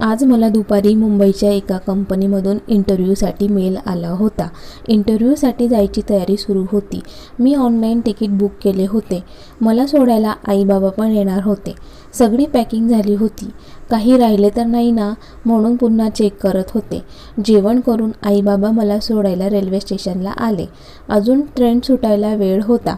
आज मला दुपारी मुंबईच्या एका कंपनीमधून इंटरव्ह्यूसाठी मेल आला होता. इंटरव्ह्यूसाठी जायची तयारी सुरू होती. मी ऑनलाईन तिकीट बुक केले होते. मला सोडायला आई बाबा पण येणार होते. सगळी पॅकिंग झाली होती. काही राहिले तर नाही ना म्हणून पुन्हा चेक करत होते. जेवण करून आई बाबा मला सोडायला रेल्वे स्टेशनला आले. अजून ट्रेन सुटायला वेळ होता.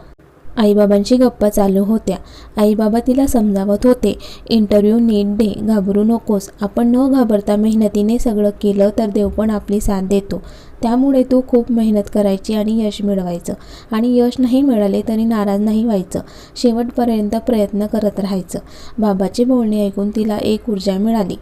आईबाबांशी गप्पा चालू होत्या. आईबाबा तिला समजावत होते इंटरव्ह्यू नीट दे घाबरू नकोस. आपण न घाबरता मेहनतीने सगळं केलं तर देव पण आपली साथ देतो. त्यामुळे तू खूप मेहनत करायची आणि यश मिळवायचं. आणि यश नाही मिळाले तरी नाराज नाही व्हायचं. शेवटपर्यंत प्रयत्न करत राहायचं. बाबाचे बोलणे ऐकून तिला एक ऊर्जा मिळाली.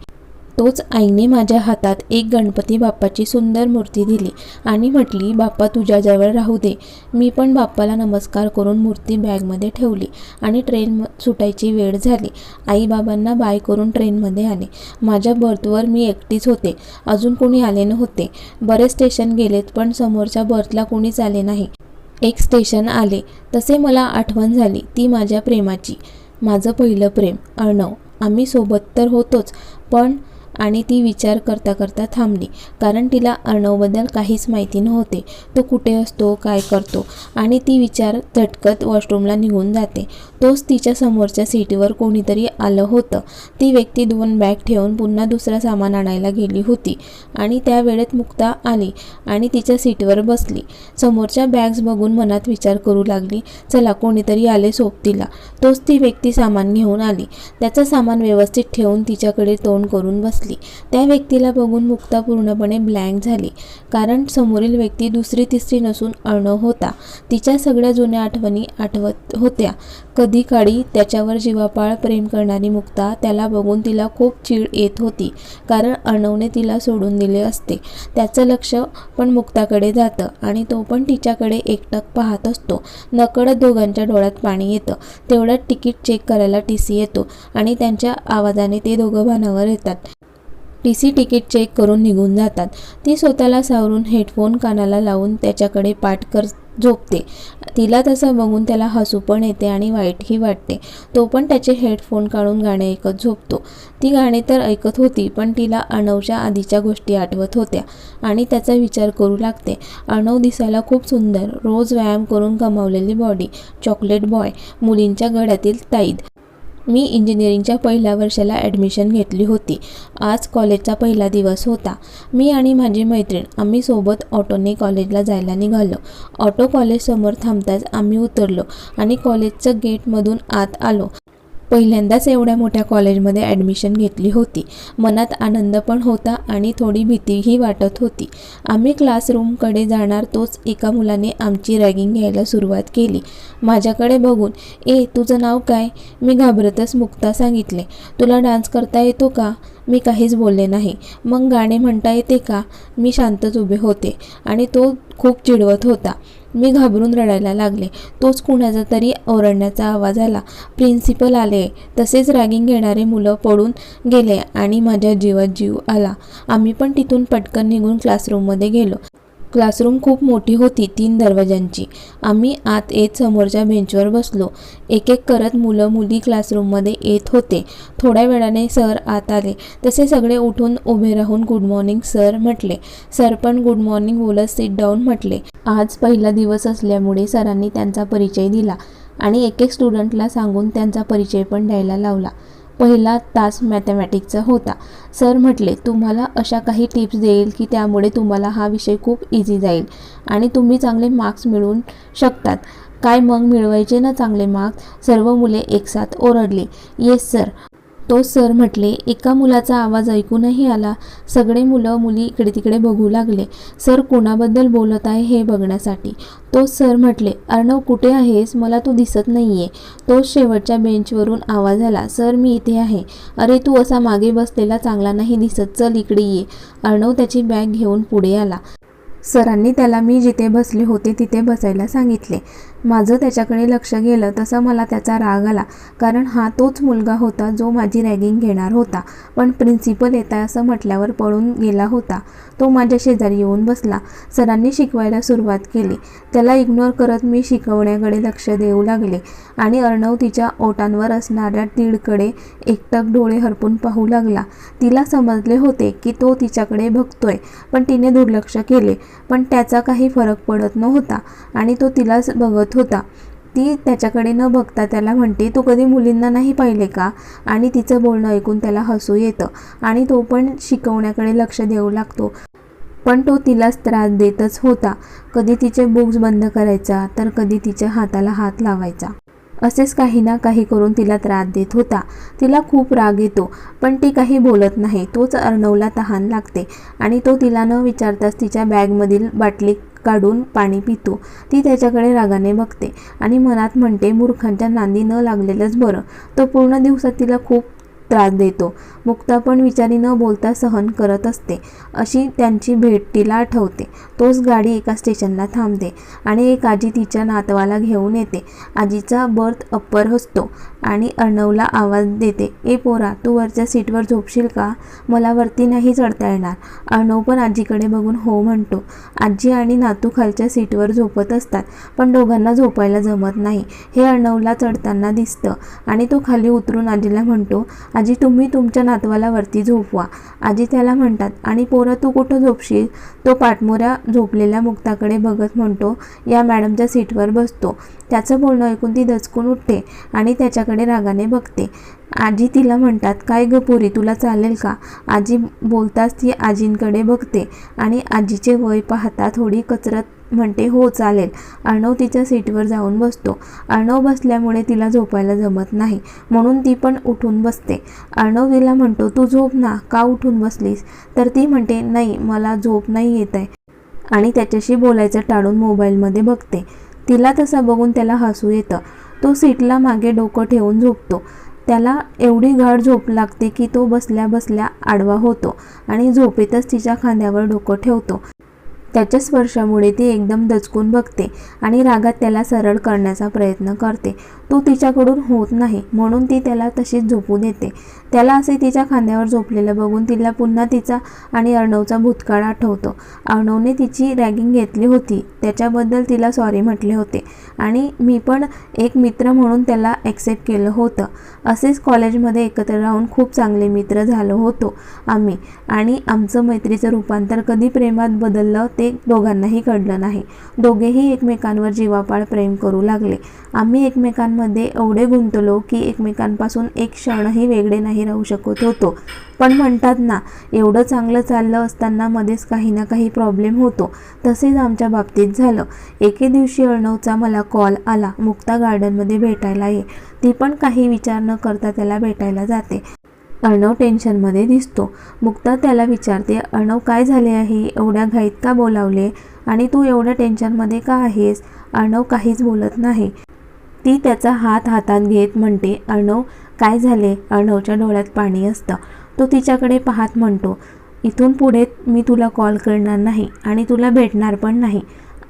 तोच आईने माझ्या हातात एक गणपती बाप्पाची सुंदर मूर्ती दिली आणि म्हटली बाप्पा तुझ्याजवळ राहू दे. मी पण बाप्पाला नमस्कार करून मूर्ती बॅगमध्ये ठेवली आणि ट्रेन सुटायची वेळ झाली. आई बाबांना बाय करून ट्रेनमध्ये आले. माझ्या बर्थवर मी एकटीच होते. अजून कोणी आले नव्हते. बरेच स्टेशन गेलेत पण समोरच्या बर्थला कोणीच आले नाही. एक स्टेशन आले. तसे मला आठवण झाली ती माझ्या प्रेमाची. माझं पहिलं प्रेम अर्णव आम्ही सोबत तर होतोच पण आणि ती विचार करता करता थांबली. कारण तिला अर्णवबद्दल काहीच माहिती नव्हते. तो कुठे असतो काय करतो आणि ती विचार झटकत वॉशरूमला निघून जाते. तोच तिच्या समोरच्या सीटवर कोणीतरी आलं होतं. ती व्यक्ती दोन बॅग ठेवून पुन्हा दुसरं सामान आणायला गेली होती आणि त्या वेळेत मुक्ता आली आणि तिच्या सीटवर बसली. समोरच्या बॅग्स बघून मनात विचार करू लागली चला कोणीतरी आले सोबतीला. तोच ती व्यक्ती सामान घेऊन आली. त्याचं सामान व्यवस्थित ठेवून तिच्याकडे तोंड करून बसली. त्या व्यक्तीला बघून मुक्ता पूर्णपणे ब्लँक झाली. कारण समोरील व्यक्ती दुसरी तिसरी नसून अर्णव होता. तिच्या सगळ्या जुन्या आठवणी आठवत होत्या. कधी काळी त्याच्यावर जीवापाळ प्रेम करणारी मुक्ता त्याला बघून तिला खूप चीड येत होती. कारण अर्णवने तिला सोडून दिले असते. त्याचं लक्ष पण मुक्ताकडे जातं आणि तो पण तिच्याकडे एकटक पाहत असतो. नकळत दोघांच्या डोळ्यात पाणी येतं. तेवढ्यात तिकीट चेक करायला टी सी येतो आणि त्यांच्या आवाजाने ते दोघं भानावर येतात. टी सी तिकीट चेक करून निघून जातात. ती स्वतःला सावरून हेडफोन कानाला लावून त्याच्याकडे पाठ कर झोपते. तिला तसं बघून त्याला हसू पण येते आणि वाईटही वाटते. तो पण त्याचे हेडफोन काढून गाणे ऐकत झोपतो. ती गाणे तर ऐकत होती पण तिला अणवच्या आधीच्या गोष्टी आठवत होत्या आणि त्याचा विचार करू लागते. अणव दिसायला खूप सुंदर रोज व्यायाम करून कमावलेली बॉडी चॉकलेट बॉय मुलींच्या गळ्यातील ताईद. मी इंजिनिअरिंगच्या पहिल्या वर्षाला ॲडमिशन घेतली होती. आज कॉलेजचा पहिला दिवस होता. मी आणि माझी मैत्रीण आम्ही सोबत ऑटोने कॉलेजला जायला निघालो. ऑटो कॉलेजसमोर थांबताच आम्ही उतरलो आणि कॉलेजचं गेटमधून आत आलो. पहिल्यांदाच एवढ्या मोठ्या कॉलेजमध्ये ॲडमिशन घेतली होती. मनात आनंद पण होता आणि थोडी भीतीही वाटत होती. आम्ही क्लासरूमकडे जाणार तोच एका मुलाने आमची रॅगिंग घ्यायला सुरुवात केली. माझ्याकडे बघून ए तुझं नाव काय? मी घाबरतच मुक्ता सांगितले. तुला डान्स करता येतो का? मी काहीच बोलले नाही. मग गाणे म्हणता येते का? मी शांतच उभे होते आणि तो खूप चिडवत होता. मी घाबरून रडायला लागले. तोच कुणाचा तरी ओरडण्याचा आवाज आला. प्रिन्सिपल आले. तसेच रॅगिंग घेणारे मुलं पडून गेले आणि माझ्या जीवात जीव आला. आम्ही पण तिथून पटकन निघून क्लासरूममध्ये गेलो. क्लासरूम खूप मोठी होती तीन दरवाजांची आम्ही आत येत समोरच्या बेंचवर बसलो. एक एक करत मुलं मुली क्लासरूममध्ये येत होते. थोड्या वेळाने सर आत आले. तसे सगळे उठून उभे राहून गुड मॉर्निंग सर म्हटले. सर पण गुड मॉर्निंग बोलत सीट डाऊन म्हटले. आज पहिला दिवस असल्यामुळे सरांनी त्यांचा परिचय दिला आणि एक एक स्टुडंटला सांगून त्यांचा परिचय पण द्यायला लावला. पहिला तास मॅथमॅटिक्सचा होता. सर म्हटले तुम्हाला अशा काही टिप्स देईल की त्यामुळे तुम्हाला हा विषय खूप इझी जाईल आणि तुम्ही चांगले मार्क्स मिळवून शकतात. काय मग मिळवायचे ना चांगले मार्क्स सर्व मुले एकसाथ ओरडली. येस सर तो सर म्हटले एका मुलाचा आवाज ऐकूनही आला. सगळे मुलं मुली इकडे तिकडे बघू लागले. सर कोणाबद्दल बोलत आहे हे बघण्यासाठी. तो सर म्हटले अर्णव कुठे आहेस? मला तू दिसत नाहीये. तो शेवटच्या बेंचवरून आवाज आला सर मी इथे आहे. अरे तू असा मागे बसलेला चांगला नाही दिसत. चल इकडे ये. अर्णव त्याची बॅग घेऊन पुढे आला. सरांनी त्याला मी जिथे बसले होते तिथे बसायला सांगितले. माझं त्याच्याकडे लक्ष गेलं तसं मला त्याचा राग आला. कारण हा तोच मुलगा होता जो माझी रॅगिंग घेणार होता. पण प्रिन्सिपल येत आहे असं म्हटल्यावर पळून गेला होता. तो माझ्या शेजारी येऊन बसला. सरांनी शिकवायला सुरुवात केली. त्याला इग्नोर करत मी शिकवण्याकडे लक्ष देऊ लागले. आणि अर्णव तिच्या ओटांवर असणाऱ्या तीडकडे एकटक डोळे हरपून पाहू लागला. तिला समजले होते की तो तिच्याकडे बघतोय पण तिने दुर्लक्ष केले. पण त्याचा काही फरक पडत नव्हता. आणि तो तिलाच बघत होता. ती त्याच्याकडे न बघता त्याला म्हणते तू कधी मुलींना नाही पाहिले का? आणि तिचं बोलणं ऐकून त्याला हसू येतं आणि तो पण शिकवण्याकडे लक्ष देऊ लागतो. पण तो तिलाच त्रास देतच होता. कधी तिचे बुक्स बंद करायचा तर कधी तिच्या हाताला हात लावायचा. असेच काही ना काही करून तिला त्रास देत होता. तिला खूप राग येतो पण ती काही बोलत नाही. तोच अर्णवला तहान लागते आणि तो तिला न विचारताच तिच्या बॅगमधील बाटली काढून पाणी पितो. ती त्याच्याकडे रागाने बघते आणि मनात म्हणते मूर्खांच्या नांदी न लागलेलंच बरं. तो पूर्ण दिवसात तिला खूप त्रास देतो. मुक्ता पण विचारी न बोलता सहन करत असते. अशी त्यांची भेट तिला आठवते. तोच गाडी एका स्टेशनला थांबते आणि एक आजी तिच्या नातवाला घेऊन येते. आजीचा बर्थ अप्पर असतो. आणि अर्णवला आवाज देते ए पोरा तू वरच्या सीटवर झोपशील का? मला वरती नाही चढता येणार. अर्णव पण आजीकडे बघून हो म्हणतो. आजी आणि नातू खालच्या सीटवर झोपत असतात पण दोघांना झोपायला जमत नाही. हे अर्णवला चढताना दिसतं आणि तो खाली उतरून आजीला म्हणतो आजी तुम्ही तुमच्या नातवाला वरती झोपवा. आजी त्याला म्हणतात आणि पोरं तू कुठं झोपशील? तो पाठमोऱ्या झोपलेल्या मुक्ताकडे बघत म्हणतो या मॅडमच्या सीटवर बसतो. त्याचं बोलणं ऐकून ती दचकून उठते आणि त्याच्या त्याच्याकडे रागाने बघते. आजी तिला म्हणतात काय ग पोरी तुला चालेल का? आजी बोलताच ती आजींकडे बघते आणि आजीचे वय पाहता थोडी कचरत म्हणते हो चालेल. अर्णव तिच्या सीटवर जाऊन बसतो. अर्णव बसल्यामुळे तिला झोपायला जमत नाही म्हणून ती पण उठून बसते. अर्णव तिला म्हणतो तू झोप ना का उठून बसलीस? तर ती म्हणते नाही मला झोप नाही येत आहे. आणि त्याच्याशी बोलायचं टाळून मोबाईलमध्ये बघते. तिला तसं बघून त्याला हसू येतं. तो सीटला मागे डोकं ठेवून झोपतो. त्याला एवढी गाढ झोप लागते की तो बसल्या बसल्या आडवा होतो आणि झोपेतच तिच्या खांद्यावर डोकं ठेवतो. त्याच्या स्पर्शामुळे ती एकदम दचकून बघते आणि रागात त्याला सरळ करण्याचा प्रयत्न करते. तो तिच्याकडून होत नाही म्हणून ती त्याला तशीच झोपू देते. त्याला असे तिच्या खांद्यावर झोपलेलं बघून तिला पुन्हा तिचा आणि अर्णवचा भूतकाळ आठवतो. अर्णवने तिची रॅगिंग घेतली होती त्याच्याबद्दल तिला सॉरी म्हटले होते आणि मी पण एक मित्र म्हणून त्याला ॲक्सेप्ट केलं होतं. असेच कॉलेजमध्ये एकत्र राहून खूप चांगले मित्र झालो होतो आम्ही आणि आमचं मैत्रीचं रूपांतर कधी प्रेमात बदललं ते दोघांनाही कळलं नाही. दोघेही एकमेकांवर जीवापाड प्रेम करू लागले. आम्ही एकमेकांमध्ये एवढे गुंतलो की एकमेकांपासून एक क्षणही वेगळे नाही राहू शकत होतो. पण म्हणतात ना एवढं चांगलं चाललं असताना मध्येच काही ना काही प्रॉब्लेम होतो. तसेच आमच्या बाबतीत झालं. एके दिवशी अर्णवचा मला कॉल आला. मुक्ता गार्डनमध्ये भेटायला ये. ती पण काही विचार न करता त्याला भेटायला जाते. अर्णव टेन्शनमध्ये दिसतो. मुक्ता त्याला विचारते अर्णव काय झाले आहे? एवढ्या घाईत का बोलावले? आणि तू एवढ्या टेन्शनमध्ये का आहेस अर्णव काहीच बोलत नाही. ती त्याचा हात हातात घेत म्हणते अर्णव काय झाले अर्णवच्या डोळ्यात पाणी असतं. तो तिच्याकडे पाहत म्हणतो इथून पुढे मी तुला कॉल करणार नाही आणि तुला भेटणार पण नाही.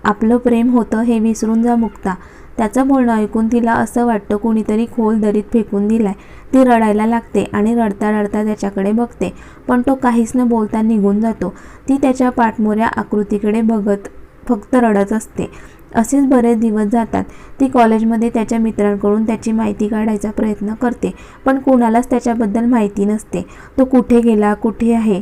आपलं प्रेम होतं हे विसरून जा मुक्ता. त्याचं बोलणं ऐकून तिला असं वाटतं कुणीतरी खोल दरीत फेकून दिलाय. ती रडायला लागते आणि रडता रडता त्याच्याकडे बघते पण तो काहीच न बोलता निघून जातो. ती त्याच्या पाठमोऱ्या आकृतीकडे बघत फक्त रडत असते. असेच बरेच दिवस जातात. ती कॉलेजमध्ये त्याच्या मित्रांकडून त्याची माहिती काढायचा प्रयत्न करते पण कोणालाच त्याच्याबद्दल माहिती नसते. तो कुठे गेला कुठे आहे?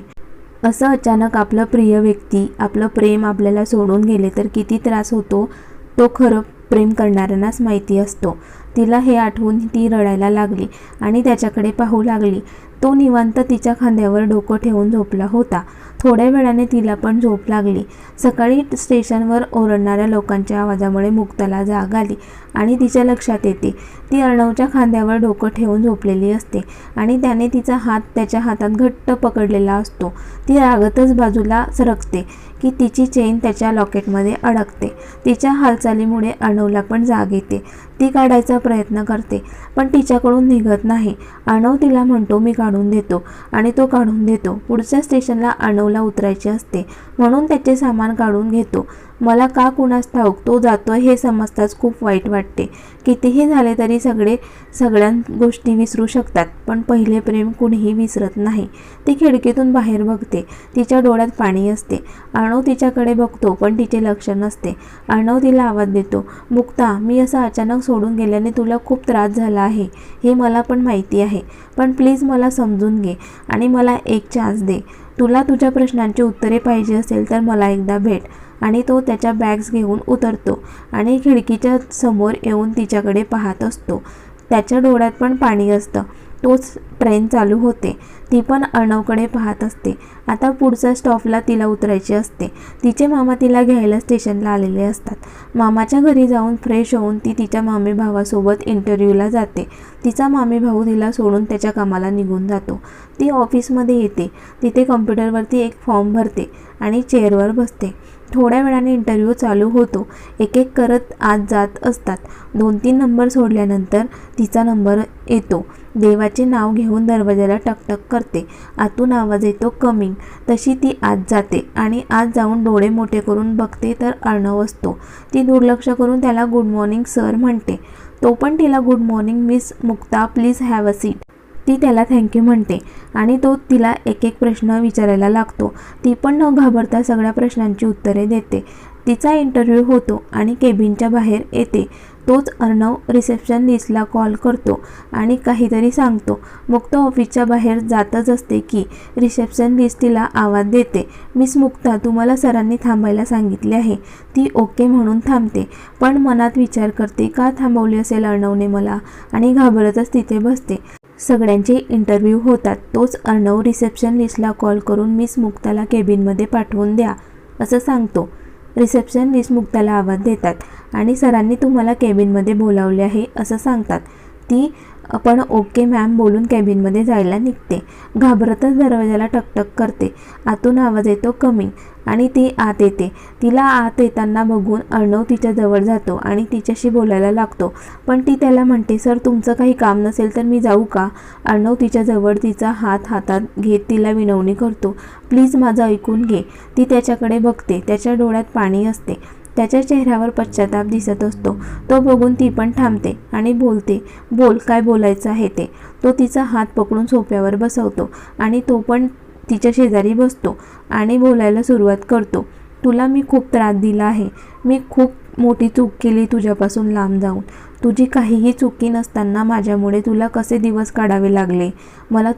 असं अचानक आपलं प्रिय व्यक्ती आपलं प्रेम आपल्याला सोडून गेले तर किती त्रास होतो? तो खरं प्रेम करणाऱ्यांनाच माहिती असतो. तिला हे आठवून ती रडायला लागली आणि त्याच्याकडे पाहू लागली. तो निवांत तिच्या खांद्यावर डोकं ठेवून झोपला होता. थोड्या वेळाने तिला पण झोप लागली. सकाळी स्टेशनवर ओरडणाऱ्या लोकांच्या आवाजामुळे मुक्ताला जाग आली आणि तिच्या लक्षात येते. ती अर्णवच्या खांद्यावर डोकं ठेवून झोपलेली असते आणि त्याने तिचा हात त्याच्या हातात घट्ट पकडलेला असतो. ती रागतच बाजूला सरकते. की तिची चेन त्याच्या लॉकेटमध्ये अडकते. तिच्या हालचालीमुळे अणवला पण जाग येते. ती काढायचा प्रयत्न करते पण तिच्याकडून निघत नाही. अणव तिला म्हणतो मी काढून देतो. आणि तो काढून देतो. पुढच्या स्टेशनला अणवला उतरायचे असते. म्हणून त्याचे सामान काढून घेतो. मला का कुणास ठाऊक तो जातोय हे समजताच खूप वाईट वाटते. कितीही झाले तरी सगळे सगळ्या गोष्टी विसरू शकतात पण पहिले प्रेम कुणीही विसरत नाही. ती खिडकीतून बाहेर बघते. तिच्या डोळ्यात पाणी असते. अर्णव तिच्याकडे बघतो पण तिचे लक्ष नसते. अर्णव तिला आवाज देतो मुक्ता मी असं अचानक सोडून गेल्याने तुला खूप त्रास झाला आहे हे मला पण माहिती आहे. पण प्लीज मला समजून घे आणि मला एक चान्स दे. तुला तुझ्या प्रश्नांची उत्तरे पाहिजे असेल तर मला एकदा भेट. आणि तो त्याच्या बॅग्स घेऊन उतरतो आणि खिडकीच्या समोर येऊन तिच्याकडे पाहत असतो. त्याच्या डोळ्यात पण पाणी असतं. तोच ट्रेन चालू होते. ती पण अर्णवकडे पाहत असते. आता पुढच्या स्टॉपला तिला उतरायची असते. तिचे मामा तिला घ्यायला स्टेशनला आलेले असतात. मामाच्या घरी जाऊन फ्रेश होऊन ती तिच्या मामी भावासोबत इंटरव्ह्यूला जाते. तिचा मामी भाऊ तिला सोडून त्याच्या कामाला निघून जातो. ती ऑफिसमध्ये येते. तिथे कम्प्युटरवरती एक फॉर्म भरते आणि चेअरवर बसते. थोड्या वेळाने इंटरव्ह्यू चालू होतो. एक एक करत आत जात असतात. दोन तीन नंबर सोडल्यानंतर तिचा नंबर येतो. देवाचे नाव घेऊन दरवाजाला टकटक करते. आतून आवाज येतो कमिंग. तशी ती आत जाते आणि आत जाऊन डोळे मोठे करून बघते तर अर्णव असतो. ती दुर्लक्ष करून त्याला गुड मॉर्निंग सर म्हणते. तो पण तिला good morning miss Mukta please have a seat. ती त्याला थँक्यू म्हणते आणि तो तिला एक एक प्रश्न विचारायला लागतो. ती पण न घाबरता सगळ्या प्रश्नांची उत्तरे देते. तिचा इंटरव्ह्यू होतो आणि केबिनच्या बाहेर येते. तोच अर्णव रिसेप्शनिस्टला कॉल करतो आणि काहीतरी सांगतो. मुक्ता ऑफिसच्या बाहेर जातच असते की रिसेप्शनिस्ट तिला आवाज देते. मिस मुक्ता तुम्हाला सरांनी थांबायला सांगितले आहे. ती ओके म्हणून थांबते. पण मनात विचार करते का थांबवली असेल अर्णवने मला? आणि घाबरतच तिथे बसते. सगळ्यांचे इंटरव्ह्यू होतात. तोच अर्णव रिसेप्शनिस्टला कॉल करून मिस मुक्ताला केबिनमध्ये पाठवून द्या असं सांगतो. रिसेप्शनिस्ट मुक्ताला आवाज देतात आणि सरांनी तुम्हाला केबिनमध्ये बोलावले आहे असं सांगतात. ती पण ओके मॅम बोलून कॅबिनमध्ये जायला निघते. घाबरतच दरवाजाला टकटक करते. आतून आवाज येतो कमी आणि ती आत येते. तिला आत येताना बघून अर्णव तिच्या जवळ जातो आणि तिच्याशी बोलायला लागतो. पण ती त्याला म्हणते सर तुमचं काही काम नसेल तर मी जाऊ का? अर्णव तिच्याजवळ तिचा हात हातात घेत तिला विनवणी करतो. प्लीज माझं ऐकून घे. ती त्याच्याकडे बघते. त्याच्या डोळ्यात पाणी असते. त्याच्या चेहऱ्यावर पश्चाताप दिसत असतो. तो बघून ती पण थांबते आणि बोलते बोल काय बोलायचं आहे ते? तो तिचा हात पकडून सोफ्यावर बसवतो आणि तो पण तिच्या शेजारी बसतो आणि बोलायला सुरुवात करतो तुला मी खूप त्रास दिला आहे. मी खूप मोठी चूक केली तुझ्यापासून लांब जाऊन. तुझी काहीही चुकी नसताना माझ्यामुळे तुला कसे दिवस काढावे लागले? मला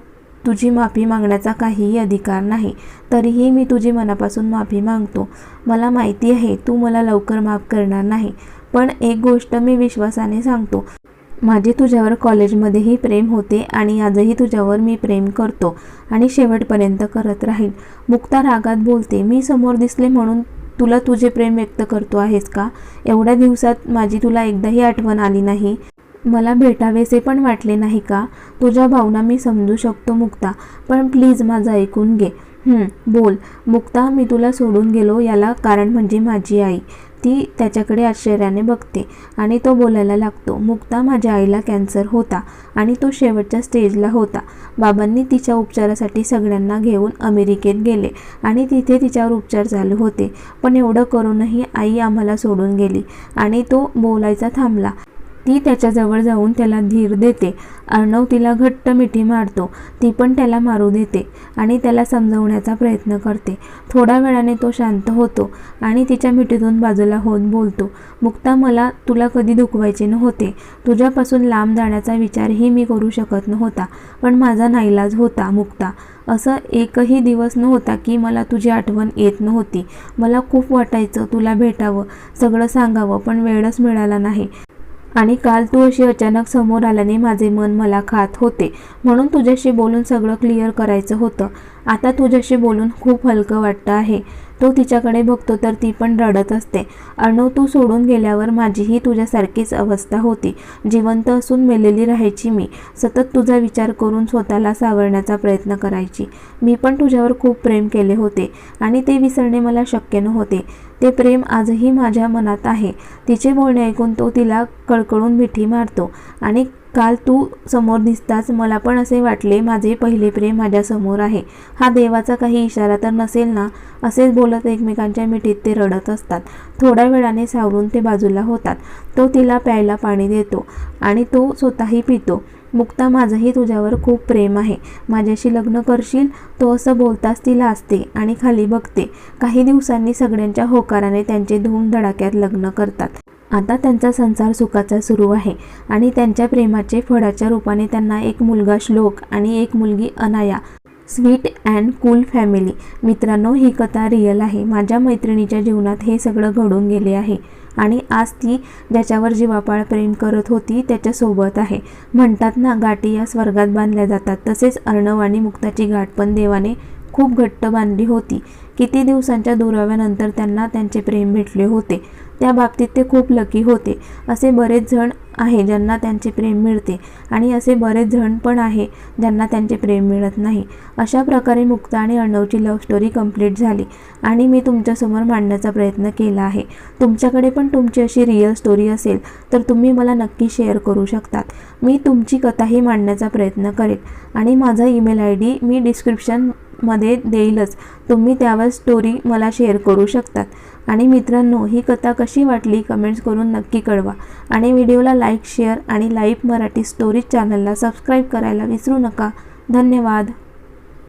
तुझी माफी मागण्याचा काहीही अधिकार नाही. तरीही मी तुझी मनापासून माफी मागतो. मला माहिती आहे तू मला लवकर माफ करणार नाही. पण एक गोष्ट मी विश्वासाने सांगतो. माझे तुझ्यावर कॉलेजमध्येही प्रेम होते आणि आजही तुझ्यावर मी प्रेम करतो आणि शेवटपर्यंत करत राहील मुक्ता रागात बोलते मी समोर दिसले म्हणून तुला तुझे प्रेम व्यक्त करतो आहेस का? एवढ्या दिवसात माझी तुला एकदाही आठवण आली नाही. मला भेटावेसे पण वाटले नाही का? तुझ्या भावना मी समजू शकतो मुक्ता पण प्लीज माझं ऐकून घे. बोल. मुक्ता मी तुला सोडून गेलो याला कारण म्हणजे माझी आई. ती त्याच्याकडे आश्चर्याने बघते आणि तो बोलायला लागतो. मुक्ता माझ्या आईला कॅन्सर होता आणि तो शेवटच्या स्टेजला होता. बाबांनी तिच्या उपचारासाठी सगळ्यांना घेऊन अमेरिकेत गेले आणि तिथे तिच्यावर उपचार चालू होते. पण एवढं करूनही आई आम्हाला सोडून गेली आणि तो बोलायचा थांबला. ती त्याच्याजवळ जाऊन त्याला धीर देते. अर्णव तिला घट्ट मिठी मारतो. ती पण त्याला मारू देते आणि त्याला समजवण्याचा प्रयत्न करते. थोड्या वेळाने तो शांत होतो आणि तिच्या मिठीतून बाजूला होत बोलतो मुक्ता मला तुला कधी दुखवायचे नव्हते. तुझ्यापासून लांब जाण्याचा विचारही मी करू शकत नव्हता पण माझा नाईलाज होता मुक्ता. असं एकही दिवस नव्हता की मला तुझी आठवण येत नव्हती. मला खूप वाटायचं तुला भेटावं सगळं सांगावं पण वेळच मिळाला नाही. आणि काल तू अशी अचानक समोर आल्याने माझे मन मला खात होते. म्हणून तुझ्याशी बोलून सगळं क्लिअर करायचं होतं. आता तुझ्याशी बोलून खूप हलकं वाटतं आहे. तो तिच्याकडे बघतो तर ती पण रडत असते. अर्णव तू सोडून गेल्यावर माझीही तुझ्यासारखीच अवस्था होती. जिवंत असून मेलेली राहायची मी. सतत तुझा विचार करून स्वतःला सावरण्याचा प्रयत्न करायची. मी पण तुझ्यावर खूप प्रेम केले होते आणि ते विसरणे मला शक्य नव्हते. ते प्रेम आजही माझ्या मनात आहे. तिचे बोलणे ऐकून तो तिला कळकळून मिठी मारतो आणि काल तू समोर दिसताच मला पण असे वाटले माझे पहिले प्रेम माझ्यासमोर आहे. हा देवाचा काही इशारा तर नसेल ना? असेच बोलत एकमेकांच्या मिठीत ते रडत असतात. थोड्या वेळाने सावरून ते बाजूला होतात. तो तिला प्यायला पाणी देतो आणि तो स्वतःही पितो. मुक्ता माझंही तुझ्यावर खूप प्रेम आहे. माझ्याशी लग्न करशील? तो असं बोलताच ती लाजते आणि खाली बघते. काही दिवसांनी सगळ्यांच्या होकाराने त्यांचे धूमधडाक्यात लग्न करतात. आता त्यांचा संसार सुखाचा सुरू आहे आणि त्यांच्या प्रेमाचे फळाच्या रूपाने त्यांना एक मुलगा श्लोक आणि एक मुलगी Anaya sweet and cool family. मित्रांनो ही कथा रिअल आहे. माझ्या मैत्रिणीच्या जीवनात हे सगळं घडून गेले आहे आणि आज ती ज्याच्यावर जीवापाळ प्रेम करत होती त्याच्यासोबत आहे. म्हणतात ना गाठी या स्वर्गात बांधल्या जातात. तसेच अर्णव आणि मुक्ताची गाठ पण देवाने खूप घट्ट बांधली होती. किती दिवसांच्या दुराव्यानंतर त्यांना त्यांचे प्रेम भेटले होते. त्या बाबतीत ते खूप लकी होते. असे बरेच जण आहे ज्यांना त्यांचे प्रेम मिळते आणि असे बरेच जण पण आहे ज्यांना त्यांचे प्रेम मिळत नाही. अशा प्रकारे मुक्ता आणि अर्णवची लव्ह स्टोरी कंप्लीट झाली आणि मी तुमच्यासमोर मांडण्याचा प्रयत्न केला आहे. तुमच्याकडे पण तुमची अशी रिअल स्टोरी असेल तर तुम्ही मला नक्की शेअर करू शकतात. मी तुमची कथाही मांडण्याचा प्रयत्न करेन आणि माझा ईमेल आय डी मी डिस्क्रिप्शन मध्ये देईलच. तुम्ही त्यावर स्टोरी मला शेअर करू शकतात. आणि मित्रांनो ही कथा कशी वाटली कमेंट्स करून नक्की कळवा. आणि व्हिडिओला लाईक शेअर आणि लाईव्ह मराठी स्टोरीज चॅनलला सबस्क्राईब करायला विसरू नका. धन्यवाद.